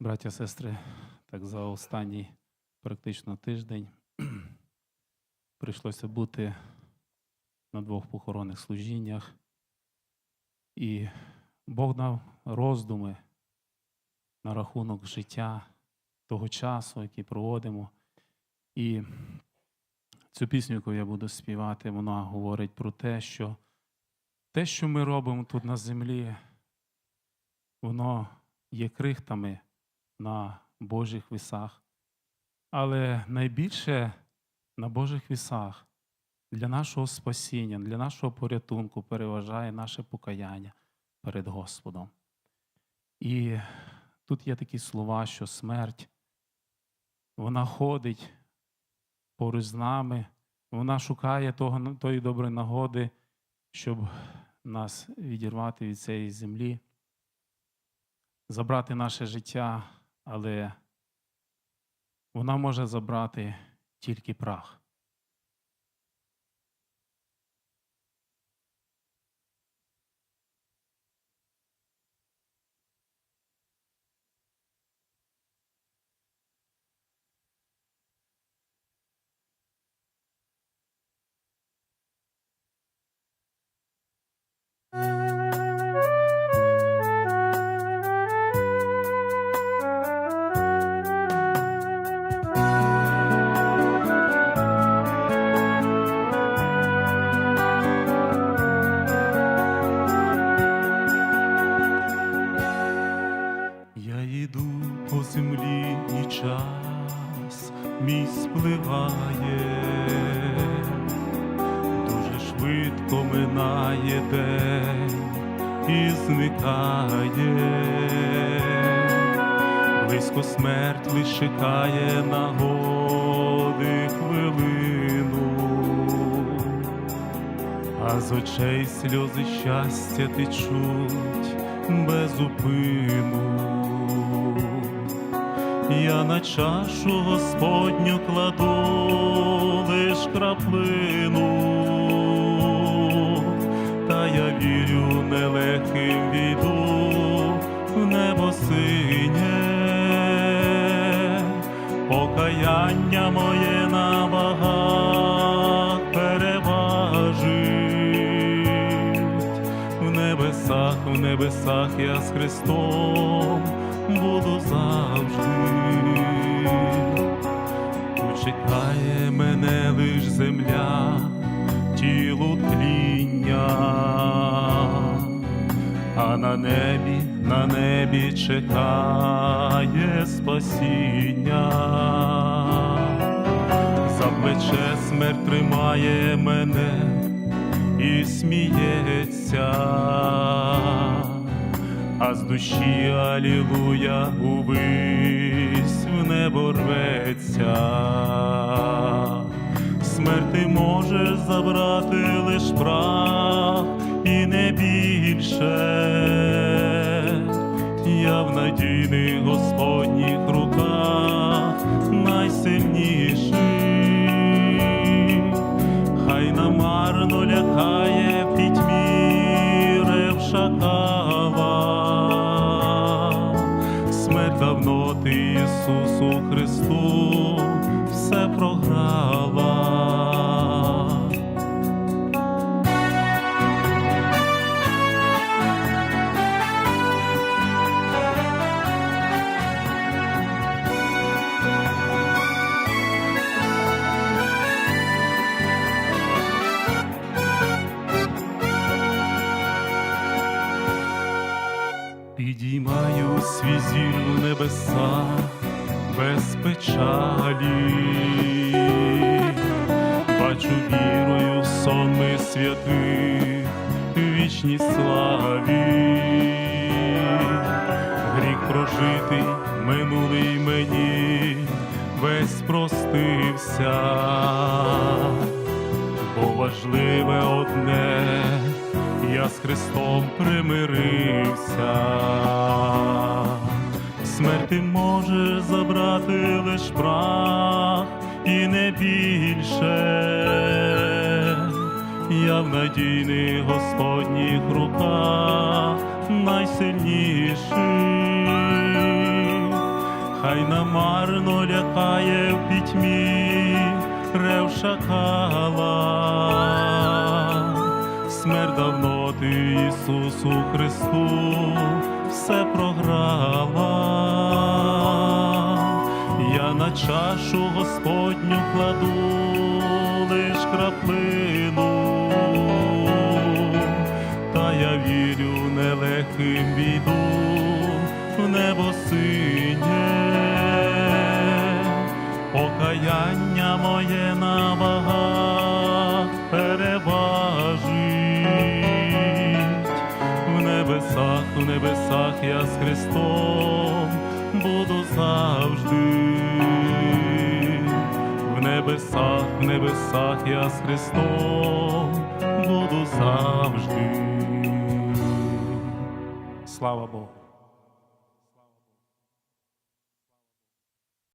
браття, сестри, так за останній практично тиждень прийшлося бути на двох похоронних служіннях. І Бог дав роздуми на рахунок життя того часу, який проводимо. І цю пісню, яку я буду співати, вона говорить про те, що те, що ми робимо тут на землі, воно є крихтами на Божих вісах. Але найбільше на Божих вісах для нашого спасіння, для нашого порятунку переважає наше покаяння перед Господом. І тут є такі слова, що смерть, вона ходить поруч з нами, вона шукає того, тої доброї нагоди, щоб нас відірвати від цієї землі, забрати наше життя, але вона може забрати тільки прах. Я минає день і зникає, близько смерть лиш чекає нагоди хвилину, а з очей сльози щастя течуть без упину. Я на чашу Господню кладу лиш краплину, нелегким війду в небо синє, покаяння моє на вагах переважить в небесах, в небесах я з Христом буду завжди. Чекає мене лиш земля, тіло тління, на небі, на небі чекає спасіння. За плече смерть тримає мене і сміється, а з душі алілуя увись в небо рветься. Смерти можеш забрати лиш прах і не більше. Надійних Господніх руках найсильніший хай намарно лякає в пітьмі рев шакала. Смерть давно ти Ісусу Христу все програла. Свій зір в небеса без печалі, бачу вірою сонми святих вічній славі, гріх прожитий, минулий мені весь простився, бо важливе одне я з Христом примирився. Смерти можеш забрати лиш прах і не більше. Я в надійних Господніх руках найсильніший. хай намарно лякає в пітьмі рев шакала. Смерть давно ти Ісусу Христу все програла. Я на чашу Господню кладу лиш краплину, та я вірю, нелегким війду в небесах я з Христом буду завжди. В небесах, в небесах я з Христом буду завжди. Слава Богу.